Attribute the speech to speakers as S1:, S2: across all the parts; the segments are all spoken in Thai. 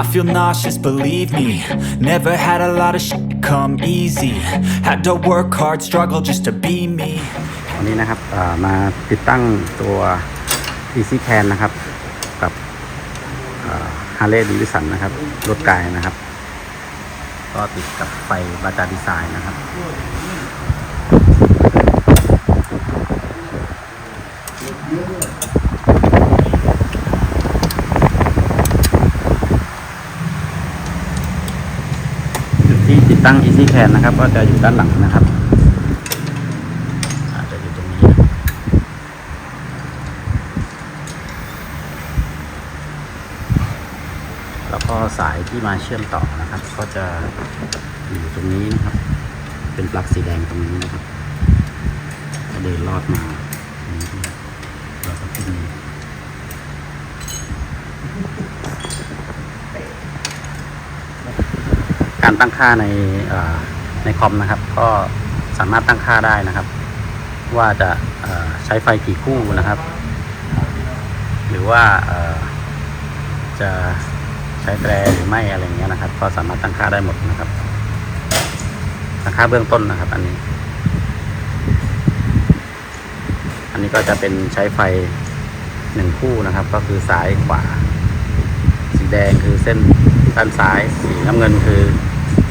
S1: I feel nauseous, believe me. Never had a lot of shit come easy. Had to work hard, struggle just to be me.
S2: วันนี้นะครับมาติดตั้งตัว Easy Can นะครับ กับฮาร์เลย์ดิวิสันนะครับ รถไกลนะครับ ก็ติดกับไฟบาจาดีไซน์นะครับ จุดที่ ตั้ง Easy Can นะครับ ก็จะอยู่ด้านหลังนะครับอาจจะอยู่ตรงนี้นะแล้วก็สายที่มาเชื่อมต่อนะครับ ก็จะอยู่ตรงนี้นะครับ เป็นปลั๊กสีแดงตรงนี้นะครับก็เดินลอดมาตรงนี้นะครับเราก็ขึ้นนี้การ ตั้งค่าในในคอมนะครับ ก็สามารถตั้งค่าได้นะครับ ว่าจะใช้ไฟกี่คู่นะครับ หรือว่าจะใช้แตรหรือไม่อะไรเงี้ยนะครับ ก็สามารถตั้งค่าได้หมดนะครับตั้งค่าเบื้องต้นนะครับ อันนี้ อันนี้ก็จะเป็นใช้ไฟหนึ่งคู่นะครับ ก็คือซ้ายขวา สีแดงคือเส้นด้านซ้าย สีน้ำเงินคือ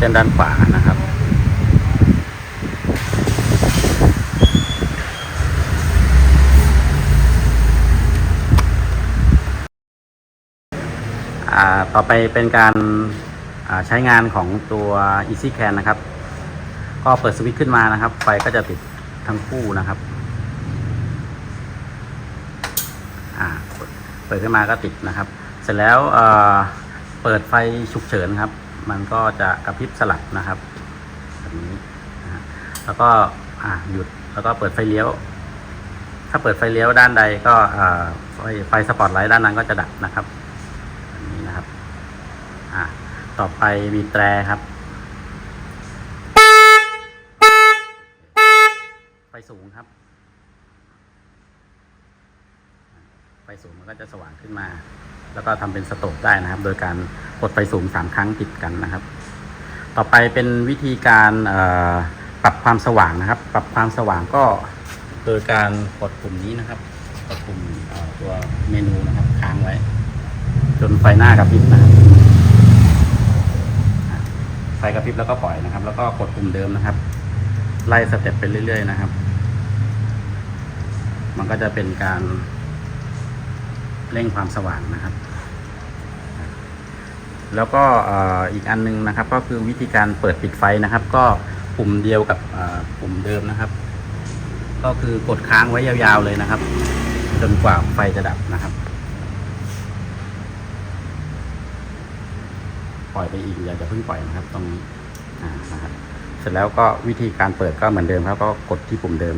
S2: เส้นด้านขวานะครับอ่าต่อไปเป็นการอ่าใช้งานของตัว Easy Can นะครับ ก็เปิดสวิตช์ขึ้นมานะครับ ไฟก็จะติดทั้งคู่นะครับอ่าเปิดขึ้นมาก็ติดนะครับ เสร็จแล้วอ่อเปิดไฟฉุกเฉินครับ มันก็จะกระพริบสลับนะครับแบบนี้นะแล้วก็อ่าหยุดแล้วก็เปิดไฟเลี้ยว ถ้าเปิดไฟเลี้ยวด้านใดก็อ่าไฟไฟสปอตไลท์ด้านนั้นก็จะดับนะครับแบบนี้นะครับอ่าต่อไปบีแตรครับไฟสูงครับไฟสูงมันก็จะสว่างขึ้นมา แล้วก็ทำเป็นสโตปได้นะครับ โดยการกดไฟสูงสามครั้งติดกันนะครับ ต่อไปเป็นวิธีการปรับความสว่างนะครับ ปรับความสว่างก็โดยการกดปุ่มนี้นะครับกดปุ่มตัวเมนูนะครับค้างไว้ จนไฟหน้ากระพริบนะครับอะไฟกระพริบแล้วก็ปล่อยนะครับ แล้วก็กดปุ่มเดิมนะครับ ไล่สเต็ปไปเรื่อย ๆ นะครับ มันก็จะเป็นการ เร่งความสว่างนะครับ แล้วก็อีกอันนึงนะครับ ก็คือวิธีการเปิดปิดไฟนะครับ ก็ปุ่มเดียวกับปุ่มเดิมนะครับ ก็คือกดค้างไว้ยาวๆเลยนะครับ จนกว่าไฟจะดับนะครับ ปล่อยไปอีกอย่าจะเพิ่งปล่อยนะครับ ตรงนี้นะครับเสร็จแล้วก็วิธีการเปิดก็เหมือนเดิมครับ ก็กดที่ปุ่มเดิม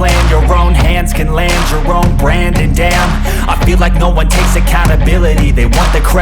S1: plan. Your own hands can land your own brand. And damn, I feel like no one takes accountability. They want the credit